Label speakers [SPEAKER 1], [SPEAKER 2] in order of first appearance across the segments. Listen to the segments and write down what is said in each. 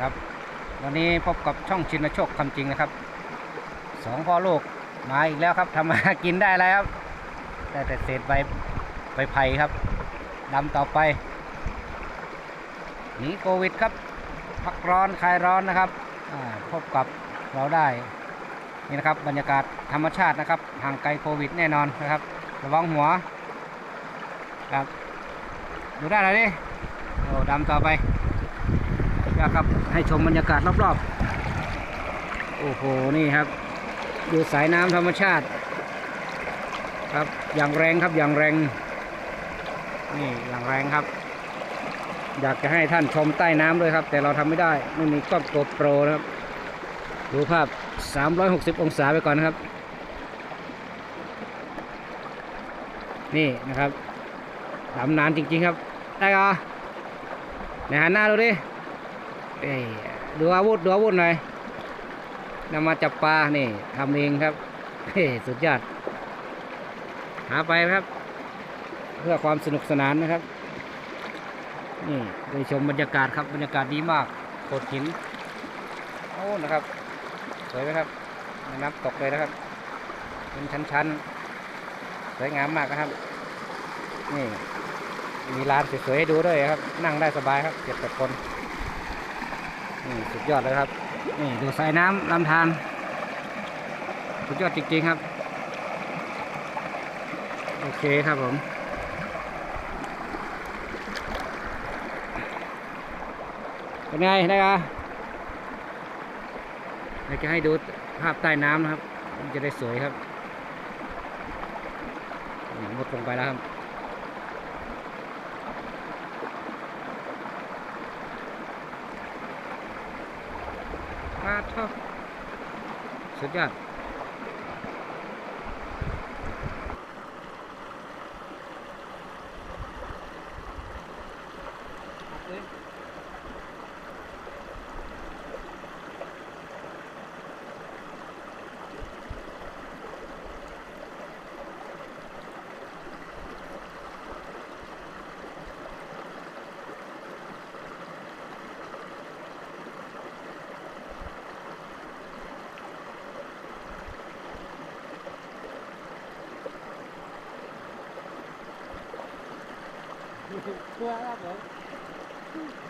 [SPEAKER 1] ครับ วันนี้พบกับช่องชินโชคคำจริงนะครับสองพ่อลูกมาอีกแล้วครับทำมากินได้แล้วครับได้แต่เศษใบใบไผ่ครับดำต่อไปหนีโควิดครับพักร้อนคลายร้อนนะครับพบกับเราได้นี่นะครับบรรยากาศธรรมชาตินะครับห่างไกลโควิดแน่นอนนะครับระวังหัวครับดูได้เลยดิโอ้ดำต่อไป นะครับ ให้ชมบรรยากาศรอบๆ โอ้โห นี่ครับ ดูสายน้ำธรรมชาติ ครับ อย่างแรงครับ อย่างแรง นี่อย่างแรงครับ อยากจะให้ท่านชมใต้น้ำด้วยครับ แต่เราทำไม่ได้ ไม่มีกล้องโกโปรนะครับ ดูภาพ 360 องศาไปก่อนนะครับ นี่นะครับดำนานจริงๆครับ ได้เหรอไหนหันหน้าดูดิ เดูอาวุธดูอาวุธหน่อยนำมาจับปลานี่ทำเองครับเฮ้สุดยอด หาไปครับ เพื่อความสนุกสนานนะครับ นี่ได้ชมบรรยากาศครับบรรยากาศดีมากโขดหินโอ้นะครับ สวยไหมครับน้ำตกเลยนะครับเป็นชั้นๆ สวยงามมากนะครับ นี่ มีลานสวยๆให้ดูด้วยครับ นั่งได้สบายครับเจ็ดแปดคน นี่สุดยอดเลยครับ นี่ดูสายน้ำลำธารสุดยอดจริงๆครับ โอเคครับผมเป็นไงได้ครับอยากจะให้ดูภาพใต้น้ำนะครับ มันจะได้สวยครับนี่มุดลงไปแล้วครับาเท่าสุดยอด ตัวค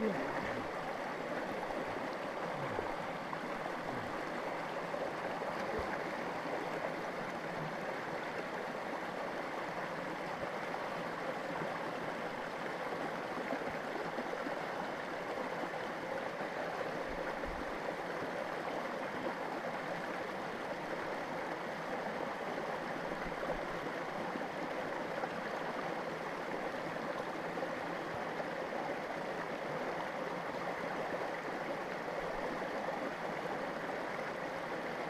[SPEAKER 1] Yeah.